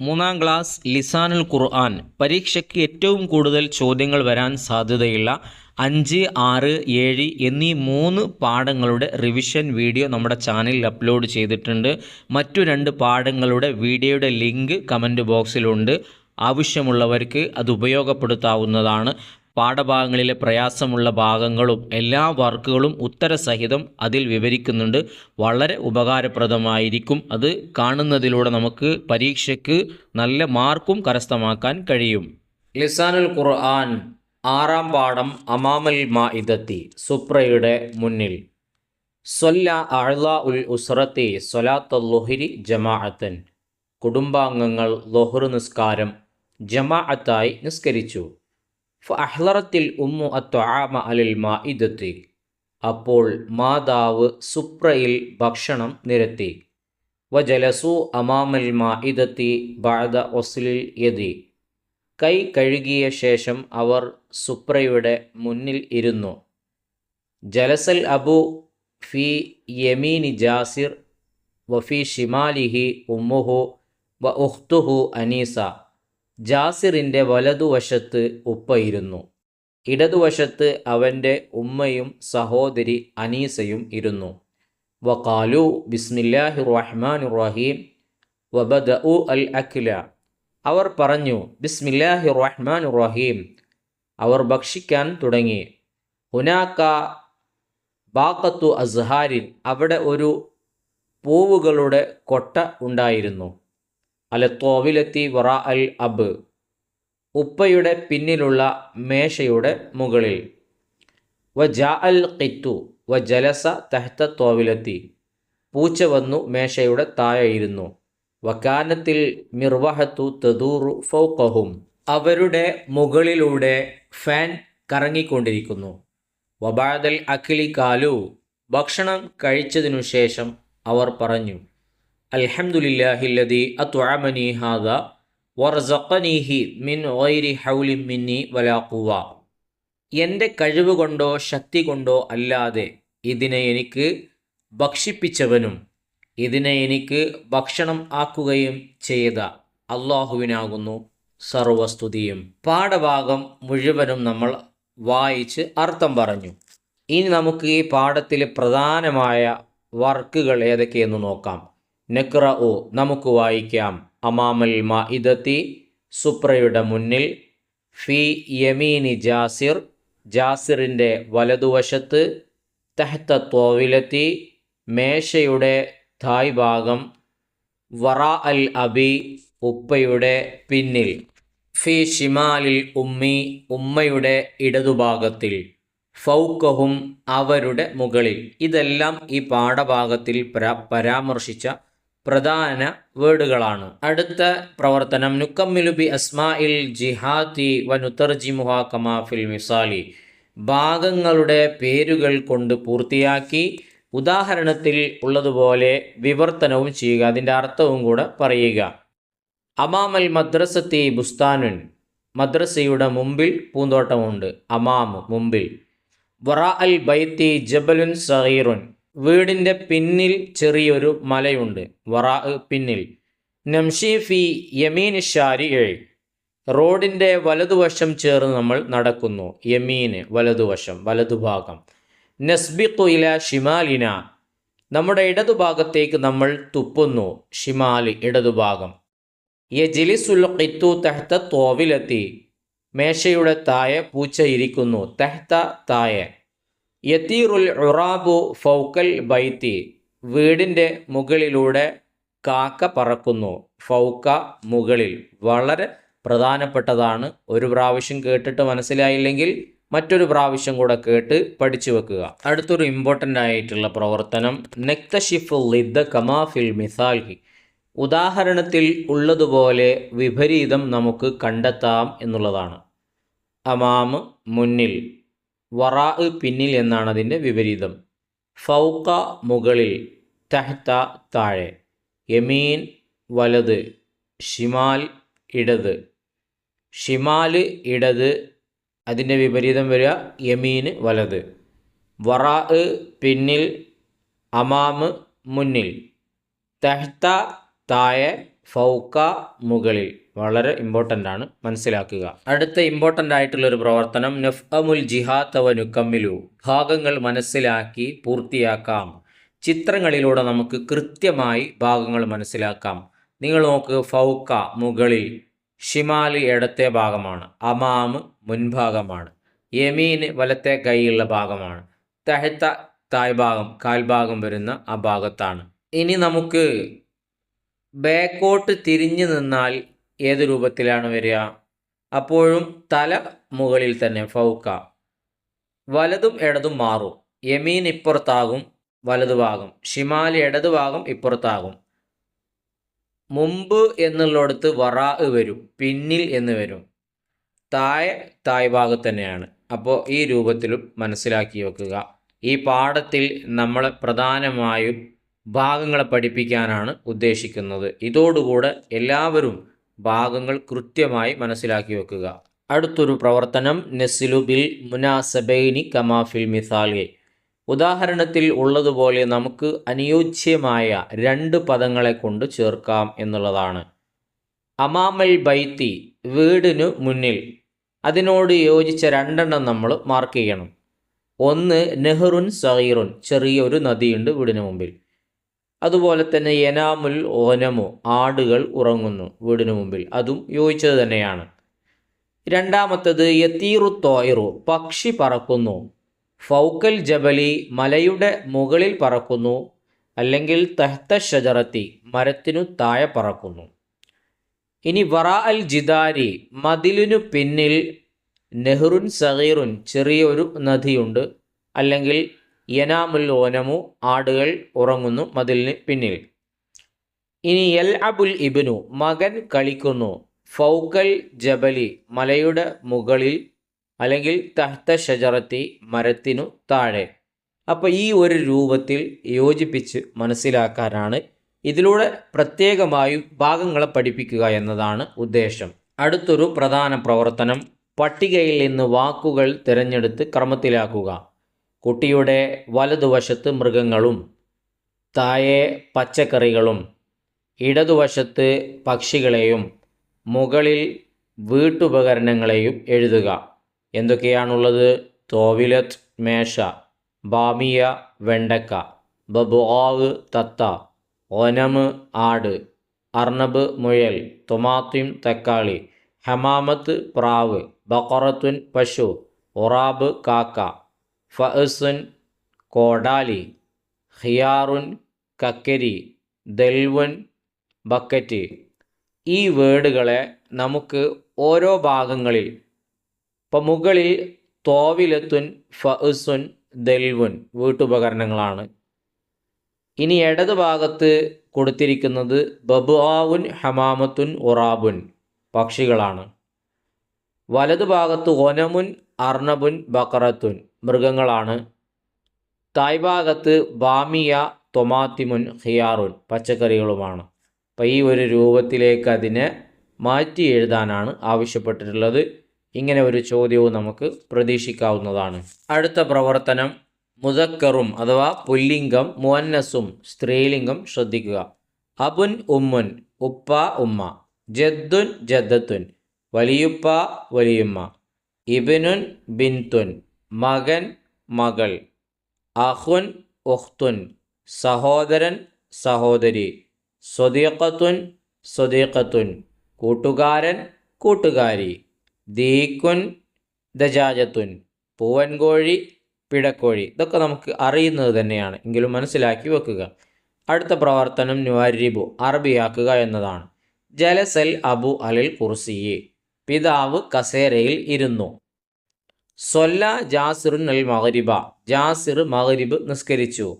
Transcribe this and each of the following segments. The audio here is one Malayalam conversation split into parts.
മൂന്നാം ക്ലാസ് ലിസാനുൽ ഖുർആൻ. പരീക്ഷയ്ക്ക് ഏറ്റവും കൂടുതൽ ചോദ്യങ്ങൾ വരാൻ സാധ്യതയുള്ള അഞ്ച് ആറ് ഏഴ് എന്നീ മൂന്ന് പാഠങ്ങളുടെ റിവിഷൻ വീഡിയോ നമ്മുടെ ചാനലിൽ അപ്ലോഡ് ചെയ്തിട്ടുണ്ട്. മറ്റു രണ്ട് പാഠങ്ങളുടെ വീഡിയോയുടെ ലിങ്ക് കമന്റ് ബോക്സിലുണ്ട്. ആവശ്യമുള്ളവർക്ക് അത് ഉപയോഗപ്പെടുത്താവുന്നതാണ്. പാഠഭാഗങ്ങളിലെ പ്രയാസമുള്ള ഭാഗങ്ങളും എല്ലാ വർക്കുകളും ഉത്തരസഹിതം അതിൽ വിവരിക്കുന്നുണ്ട്. വളരെ ഉപകാരപ്രദമായിരിക്കും അത് കാണുന്നതിലൂടെ നമുക്ക് പരീക്ഷയ്ക്ക് നല്ല മാർക്കും കരസ്ഥമാക്കാൻ കഴിയും. ലിസാനുൽ ഖുർആൻ ആറാം പാഠം അമാമൽ മാ മാഇദത്തി സുപ്രയുടെ മുന്നിൽ. സൊല്ല അഴ്ല ഉൽ ഉസ്രത്തി സൊലാത്ത ലൊഹിരി ജമാഅത്തൻ. കുടുംബാംഗങ്ങൾ ലൊഹർ നിസ്കാരം ജമാഅത്തായി നിസ്കരിച്ചു. ഫഅഹ്ലറത്തിൽ ഉമ്മു അത്വാമ അലിൽ മാഇദത്തി. അപ്പോൾ മാതാവ് സുപ്രയിൽ ഭക്ഷണം നിരത്തി. വ വജലസു അമാമൽ മാഇദത്തി ബാദ ഒസ്ലിൽ യതി കൈ കഴുകിയ ശേഷം അവർ സുപ്രയുടെ മുന്നിൽ ഇരുന്നു. ജലസൽ അബു ഫി യമീനി ജാസിർ വഫി ഷിമാലിഹി ഉമ്മുഹു വ ഉഹ്തുഹു അനീസ. ജാസിറിന്റെ വലതുവശത്ത് ഉപ്പയിരുന്നു ഇടതുവശത്ത് അവന്റെ ഉമ്മയും സഹോദരി അനീസയും ഇരുന്നു. വഖാലു ബിസ്മില്ലാഹി റഹ്മാൻ റഹീം വബദ ഉ അൽ അഖില. അവർ പറഞ്ഞു ബിസ്മില്ലാഹി റഹ്മാൻ റഹീം. അവർ ഭക്ഷിക്കാൻ തുടങ്ങി. ഹുനാക്ക ബാക്കത്തു അസ്ഹാരിൻ അവിടെ ഒരു പൂവുകളുടെ കൊട്ട ഉണ്ടായിരുന്നു. അലത്തോവിലെത്തി വറ അൽ അബ് ഉപ്പയുടെ പിന്നിലുള്ള മേശയുടെ മുകളിൽ. വ ജാ അൽ കിത്തു വ ജലസ തഹ്ത തോവിലെത്തി. പൂച്ച വന്നു മേശയുടെ താഴെയിരുന്നു. വക്കാനത്തിൽ മിർവഹത്തു തദൂറു ഫൗക്കഹും അവരുടെ മുകളിലൂടെ ഫാൻ കറങ്ങിക്കൊണ്ടിരിക്കുന്നു. വബാദൽ അഖിലി കാലു ഭക്ഷണം കഴിച്ചതിനു ശേഷം അവർ പറഞ്ഞു അൽഹംദുലില്ലാഹില്ലദി അത്വാമനി ഹാദ വർസഖനീഹി മിൻ വൈരി ഹൗലി മിന്നി വലാ ഖുവ. എന്റെ കഴിവ് കൊണ്ടോ ശക്തി കൊണ്ടോ അല്ലാതെ ഇതിനെ എനിക്ക് ഭക്ഷിപ്പിച്ചവനും ഇതിനെ എനിക്ക് ഭക്ഷണം ആക്കുകയും ചെയ്ത അള്ളാഹുവിനാകുന്നു സർവസ്തുതിയും. പാഠഭാഗം മുഴുവനും നമ്മൾ വായിച്ച് അർത്ഥം പറഞ്ഞു. ഇനി നമുക്ക് ഈ പാഠത്തിലെ പ്രധാനമായ വർക്കുകൾ ഏതൊക്കെയെന്ന് നോക്കാം. നെക്ര നമുക്ക് വായിക്കാം. അമാമൽ മാഇദത്തി സുപ്രയുടെ മുന്നിൽ ഫി യമീനി ജാസിർ ജാസിറിന്റെ വലതുവശത്ത് തെഹത്ത തോവിലെത്തി മേശയുടെ തായ് ഭാഗം വറ അൽ അബി ഉപ്പയുടെ പിന്നിൽ. ഫി ഷിമാലിൽ ഉമ്മി ഉമ്മയുടെ ഇടതുഭാഗത്തിൽ. ഫൗക്കഹും അവരുടെ മുകളിൽ. ഇതെല്ലാം ഈ പാഠഭാഗത്തിൽ പരാമർശിച്ച പ്രധാന വേർഡുകളാണ്. അടുത്ത പ്രവർത്തനം നുക്കമ്മിലുബി അസ്മാഇൽ ജിഹാത്തി വ നുത്തർജിമുഹ കമാഫിൽ മിസാലി. ഭാഗങ്ങളുടെ പേരുകൾ കൊണ്ട് പൂർത്തിയാക്കി ഉദാഹരണത്തിൽ ഉള്ളതുപോലെ വിവർത്തനവും ചെയ്യുക. അതിന്റെ അർത്ഥവും കൂടെ പറയുക. അമാമൽ മദ്രസത്തി ബുസ്താനുൻ. മദ്രസയുടെ മുമ്പിൽ പൂന്തോട്ടമുണ്ട്. അമാമ് മുമ്പിൽ. വറ അൽ ബൈത്തി ജബലുൻ സഹീറുൻ വീടിന്റെ പിന്നിൽ ചെറിയൊരു മലയുണ്ട്. വറ പിന്നിൽ. നംഷി ഫി യമീൻ ഷാരി ഏഴ്. റോഡിന്റെ വലതുവശം ചേർന്ന് നമ്മൾ നടക്കുന്നു. യമീന് വലതുവശം വലതുഭാഗം. നസ്ബിഖു ഇല ഷിമാലിന. നമ്മുടെ ഇടതുഭാഗത്തേക്ക് നമ്മൾ തുപ്പുന്നു. ഷിമാലി ഇടതുഭാഗം. യജിലിസുൽ ഖിത്തു തെഹ്ത തോവിലെത്തി. മേശയുടെ താഴെ പൂച്ച ഇരിക്കുന്നു. തെഹ്ത താഴെ. യത്തീറുൽ ഉറാബു ഫൗക്കൽ ബൈത്തി വീടിന്റെ മുകളിലൂടെ കാക്ക പറക്കുന്നു. ഫൗക്ക മുകളിൽ. വളരെ പ്രധാനപ്പെട്ടതാണ്. ഒരു പ്രാവശ്യം കേട്ടിട്ട് മനസ്സിലായില്ലെങ്കിൽ മറ്റൊരു പ്രാവശ്യം കൂടെ കേട്ട് പഠിച്ചു വെക്കുക. അടുത്തൊരു ഇമ്പോർട്ടന്റ് ആയിട്ടുള്ള പ്രവർത്തനം. നെക്തഷിഫ് ലിദ്ദ കമാഫിൽ മിസാൽഹി. ഉദാഹരണത്തിൽ ഉള്ളതുപോലെ വിപരീതം നമുക്ക് കണ്ടെത്താം എന്നുള്ളതാണ്. അമാമ് മുന്നിൽ വറാ പിന്നിൽ എന്നാണ് അതിന്റെ വിപരീതം. ഫൗക്ക മുകളിൽ തഹ്ത താഴെ. യമീൻ വലത് ഷിമാൽ ഇടത്. ഷിമാൽ ഇടത് അതിന്റെ വിപരീതം വരിക യമീന് വലത്. വറാ പിന്നിൽ അമാമ് മുന്നിൽ. തഹ്ത താഴെ ഫൗക്ക മുകളിൽ. വളരെ ഇമ്പോർട്ടന്റ് ആണ്. മനസ്സിലാക്കുക. അടുത്ത ഇമ്പോർട്ടന്റ് ആയിട്ടുള്ള ഒരു പ്രവർത്തനം നഫ് അമുൽ ജിഹാത്തവ നുക്കമ്മിലു ഭാഗങ്ങൾ മനസ്സിലാക്കി പൂർത്തിയാക്കാം. ചിത്രങ്ങളിലൂടെ നമുക്ക് കൃത്യമായി ഭാഗങ്ങൾ മനസ്സിലാക്കാം. നിങ്ങൾ നോക്ക് ഫൗക്ക മുകളിൽ ഷിമാൽ ഇടത്തെ ഭാഗമാണ്. അമാമ് മുൻഭാഗമാണ്. യമീന് വലത്തെ കൈയുള്ള ഭാഗമാണ്. തഹത്ത തായ്ഭാഗം കാൽഭാഗം വരുന്ന ആ ഭാഗത്താണ്. ഇനി നമുക്ക് ബാക്കോട്ട് തിരിഞ്ഞു നിന്നാൽ ഏത് രൂപത്തിലാണ് വരിക? അപ്പോഴും തല മുകളിൽ തന്നെ ഫൗക്ക. വലതും ഇടതും മാറും. യമീൻ ഇപ്പുറത്താകും വലതുഭാഗം ഷിമാലി ഇടതുഭാഗം ഇപ്പുറത്താകും. മുമ്പ് എന്നുള്ളിടത്ത് വറാ വരും പിന്നിൽ എന്ന് വരും. താഴെ തായ് ഭാഗത്ത് തന്നെയാണ്. അപ്പോൾ ഈ രൂപത്തിലും മനസ്സിലാക്കി വെക്കുക. ഈ പാഠത്തിൽ നമ്മൾ പ്രധാനമായും ഭാഗങ്ങളെ പഠിപ്പിക്കാനാണ് ഉദ്ദേശിക്കുന്നത്. ഇതോടുകൂടെ എല്ലാവരും ഭാഗങ്ങൾ കൃത്യമായി മനസ്സിലാക്കി വെക്കുക. അടുത്തൊരു പ്രവർത്തനം നെസിലു ബിൽ മുനാസബൈനി കമാഫിൽ മിസാലെ ഉദാഹരണത്തിൽ ഉള്ളതുപോലെ നമുക്ക് അനുയോജ്യമായ രണ്ട് പദങ്ങളെ കൊണ്ട് ചേർക്കാം എന്നുള്ളതാണ്. അമാമൽ ബൈത്തി വീടിനു മുന്നിൽ. അതിനോട് യോജിച്ച രണ്ടെണ്ണം നമ്മൾ മാർക്ക് ചെയ്യണം. ഒന്ന് നെഹ്റുൻ സഹീറുൻ ചെറിയൊരു നദിയുണ്ട് വീടിന് മുമ്പിൽ. അതുപോലെ തന്നെ എനാമുൽ ഓനമോ ആടുകൾ ഉറങ്ങുന്നു വീടിനു മുമ്പിൽ. അതും യോജിച്ചത് തന്നെയാണ്. രണ്ടാമത്തത് യത്തീറു തോയറു പക്ഷി പറക്കുന്നു. ഫൗക്കൽ ജബലി മലയുടെ മുകളിൽ പറക്കുന്നു അല്ലെങ്കിൽ തഹ്ത ഷജറത്തി മരത്തിനു താഴെ പറക്കുന്നു. ഇനി വറ അൽ ജിദാരി മതിലിനു പിന്നിൽ നെഹ്റുൻ സഹീറുൻ ചെറിയൊരു നദിയുണ്ട് അല്ലെങ്കിൽ യനാമുൽ ഓനമു ആടുകൾ ഉറങ്ങുന്നു മതിലിന് പിന്നിൽ. ഇനി എൽ അബുൽ ഇബിനു മകൻ കളിക്കുന്നു. ഫൗക്കൽ ജബലി മലയുടെ മുകളിൽ അല്ലെങ്കിൽ തഹ്ത ഷജറത്തി മരത്തിനു താഴെ. അപ്പോൾ ഈ ഒരു രൂപത്തിൽ യോജിപ്പിച്ച് മനസ്സിലാക്കാനാണ് ഇതിലൂടെ പ്രത്യേകമായും ഭാഗങ്ങളെ പഠിപ്പിക്കുക എന്നതാണ് ഉദ്ദേശം. അടുത്തൊരു പ്രധാന പ്രവർത്തനം പട്ടികയിൽ നിന്ന് വാക്കുകൾ തിരഞ്ഞെടുത്ത് ക്രമത്തിലാക്കുക. കുട്ടിയുടെ വലതുവശത്ത് മൃഗങ്ങളും താഴെ പച്ചക്കറികളും ഇടതുവശത്ത് പക്ഷികളെയും മുകളിൽ വീട്ടുപകരണങ്ങളെയും എഴുതുക. എന്തൊക്കെയാണുള്ളത്? തോവിലത്ത് മേശ ബാമിയ വെണ്ടക്ക ബബുആവ് തത്ത ഒനമ് ആട് അർണബ് മുയൽ തൊമാത്തിം തക്കാളി ഹമാമത്ത് പ്രാവ് ബക്കറത്തുൻ പശു ഒറാബ് കാക്ക. ഫഅസുൻ കോടാലി ഹിയാറുൻ കക്കരി ദൽവുൻ ബക്കറ്റ്. ഈ വേർഡുകളെ നമുക്ക് ഓരോ ഭാഗങ്ങളിൽ ഇപ്പം മുകളിൽ തോവിലത്തുൻ ഫഅസുൻ ദൽവുൻ വീട്ടുപകരണങ്ങളാണ്. ഇനി ഇടത് ഭാഗത്ത് കൊടുത്തിരിക്കുന്നത് ബബുആവുൻ ഹമാമത്തുൻ ഉറാബുൻ പക്ഷികളാണ്. വലതു ഭാഗത്ത് ഒനമുൻ അർണബുൻ ബക്കറത്തുൻ മൃഗങ്ങളാണ്. തായ്ഭാഗത്ത് ബാമിയ തൊമാത്തിമുൻ ഹിയാറുൻ പച്ചക്കറികളുമാണ്. അപ്പം ഈ ഒരു രൂപത്തിലേക്ക് അതിനെ മാറ്റി എഴുതാനാണ് ആവശ്യപ്പെട്ടിട്ടുള്ളത്. ഇങ്ങനെ ഒരു ചോദ്യവും നമുക്ക് പ്രതീക്ഷിക്കാവുന്നതാണ്. അടുത്ത പ്രവർത്തനം മുതക്കറും അഥവാ പുല്ലിംഗം മുവന്നസും സ്ത്രീലിംഗം ശ്രദ്ധിക്കുക. അബുൻ ഉമ്മുൻ ഉപ്പ ഉമ്മ ജദ്ദുൻ ജദ്ദത്തുൻ വലിയുപ്പ വലിയുമ്മ. ഇബിനുൻ ബിൻതുൻ മകൻ മകൾ. അഹുൻ ഉഖ്തുൻ സഹോദരൻ സഹോദരി. സ്വദീഖത്തുൻ സ്വദീഖത്തുൻ. കൂട്ടുകാരൻ കൂട്ടുകാരി. ദീക്കുൻ ദജാജത്തുൻ. പൂവൻകോഴി പിടക്കോഴി. ഇതൊക്കെ നമുക്ക് അറിയുന്നത് തന്നെയാണ്. എങ്കിലും മനസ്സിലാക്കി വെക്കുക. അടുത്ത പ്രവർത്തനം നുവാരിബു അറബിയാക്കുക എന്നതാണ്. ജലസൽ അബു അലിൽ കുർസിയെ. പിതാവ് കസേരയിൽ ഇരുന്നു. സൊല്ല ജാസിറുൻ അൽ മഹരിബ ജാസിർ മഹരിബ് നിസ്കരിച്ചു.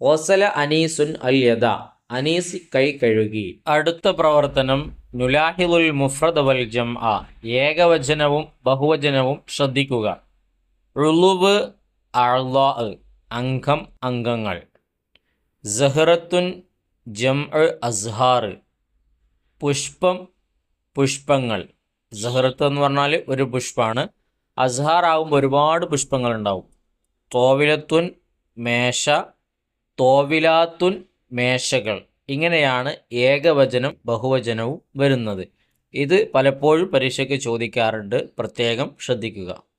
ഒസല അനീസുൻ അൽ യദ അനീസ് കൈ കഴുകി. അടുത്ത പ്രവർത്തനം നുലാഹിദുൽ മുഫ്രദ് വൽ ജം ആ ഏകവചനവും ബഹുവചനവും ശ്രദ്ധിക്കുക. ഉളുവ് അഴ്ലാ അംഗം അംഗങ്ങൾ. സഹറത്തുൻ ജം അസ്ഹാർ. പുഷ്പം പുഷ്പങ്ങൾ. സഹറത്ത് എന്ന് പറഞ്ഞാൽ ഒരു പുഷ്പമാണ് അസ്ഹാർ ആകുമ്പോൾ ഒരുപാട് പുഷ്പങ്ങൾ ഉണ്ടാവും തോവിലത്തുൻ മേശ തോവിലാത്തുൻ മേശകൾ. ഇങ്ങനെയാണ് ഏകവചനം ബഹുവചനവും വരുന്നത്. ഇത് പലപ്പോഴും പരീക്ഷയ്ക്ക് ചോദിക്കാറുണ്ട്. പ്രത്യേകം ശ്രദ്ധിക്കുക.